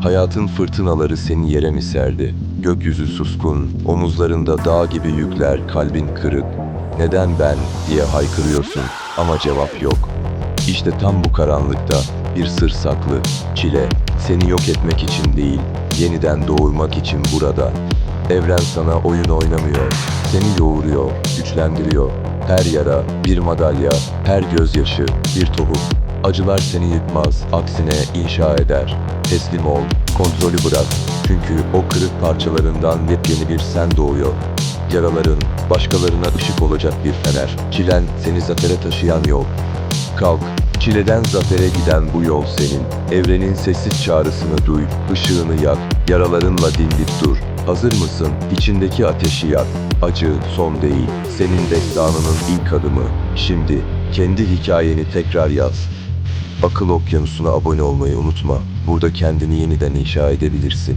Hayatın fırtınaları seni yere mi serdi? Gökyüzü suskun, omuzlarında dağ gibi yükler, kalbin kırık. Neden ben diye haykırıyorsun ama cevap yok. İşte tam bu karanlıkta bir sır saklı. Çile seni yok etmek için değil, yeniden doğurmak için burada. Evren sana oyun oynamıyor. Seni yoğuruyor, güçlendiriyor. Her yara bir madalya, her gözyaşı bir tohum. Acılar seni yıkmaz, aksine inşa eder. Teslim ol, kontrolü bırak. Çünkü o kırık parçalarından yepyeni bir sen doğuyor. Yaraların başkalarına ışık olacak bir fener. Çilen seni zafere taşıyan yol. Kalk, çileden zafere giden bu yol senin. Evrenin sessiz çağrısını duy, ışığını yak, yaralarınla dimdik dur. Hazır mısın? İçindeki ateşi yak. Acı son değil, senin destanının ilk adımı. Şimdi kendi hikayeni tekrar yaz. Akıl Okyanusu'na abone olmayı unutma. Burada kendini yeniden inşa edebilirsin.